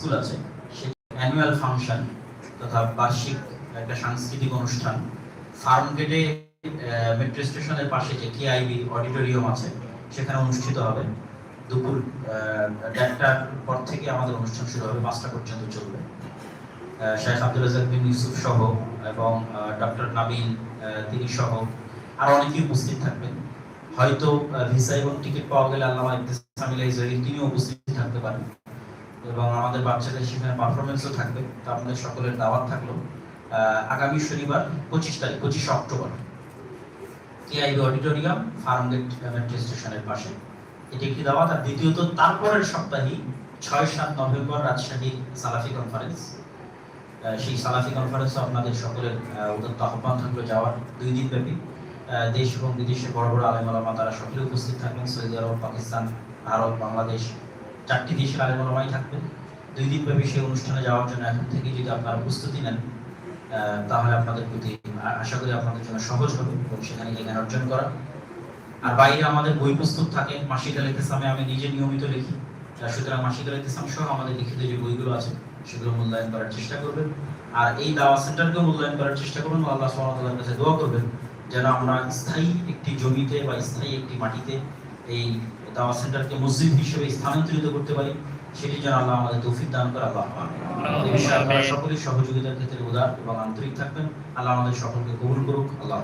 School আছে। Annual function তথা বার্ষিক একটা সাংস্কৃতিক অনুষ্ঠান। ফার্ম গেটে মেট্রো স্টেশনের পাশে যে কেআইবি অডিটোরিয়াম আছে সেখানে অনুষ্ঠিত হবে। দুপুর দেড়টার পর থেকে আমাদের অনুষ্ঠান শুরু হবে পাঁচটা পর্যন্ত চলবে। শেখ আব্দুল রাজাক বিন ইউসুফ সহ এবং ডক্টর আহ, তিনি সহ আরও অনেকেই উপস্থিত থাকবেন। হয়তো ভিসা এবং টিকিট পাওয়া গেলে আল্লামা ইবতিসামিল জহির তিনিও উপস্থিত থাকতে পারেন। এবং আমাদের বাচ্চাদের সেখানে পারফরমেন্সও থাকবে। তো আপনাদের সকলের দাওয়াত থাকল। আগামী শনিবার পঁচিশ তারিখ পঁচিশে October. KIB auditorium Farmgate metro স্টেশনের পাশে। এটি একটি দাওয়াত। আর দ্বিতীয়ত তারপরের সপ্তাহে ছয় সাত নভেম্বর রাজশাহীর সালাফি কনফারেন্স সেই সালাফি কনফারেন্সে আপনাদের সকলের আহ, উদত্ত আহ্বান থাকল যাওয়ার দুই দিন ব্যাপী। দেশ এবং বিদেশে বড় বড় আলেম আলামা তারা সকলে উপস্থিত থাকবেন। সৌদি আরব পাকিস্তান ভারত বাংলাদেশ চারটি দেশের আলেম থাকবেন দুই দিন ব্যাপী সেই অনুষ্ঠানে যাওয়ার জন্য এখন থেকে যদি আপনারা প্রস্তুতি নেন তাহলে আপনাদের প্রতি আশা করি আপনাদের জন্য সহজ হবে এবং সেখানে জ্ঞান অর্জন করা। আর বাইরে আমাদের বই প্রস্তুত থাকে, মাসিক আল ইতিসামে আমি নিজে নিয়মিত লিখি। সুতরাং মাসিক আল ইতিসাম সহ আমাদের লিখিত যে বইগুলো আছে, সেগুলো মূল্যায়ন করার চেষ্টা করবেন। আর এই দাওয়া সেন্টারকেও মূল্যায়ন করার চেষ্টা করবেন, আল্লাহ সুবহানাহু কাছে দোয়া করবেন, যেন আমরা স্থায়ী একটি জমিতে বা স্থায়ী একটি মাটিতে এই দাওয়া সেন্টারকে মসজিদ হিসেবে স্থানান্তরিত করতে পারি সেটি যেন আল্লাহ আমাদের তৌফিক দান করে আল্লাহ সকলেই সহযোগিতার ক্ষেত্রে উদার এবং আন্তরিক থাকবেন। আল্লাহ আমাদের সকলকে কবুল করুক আল্লাহ।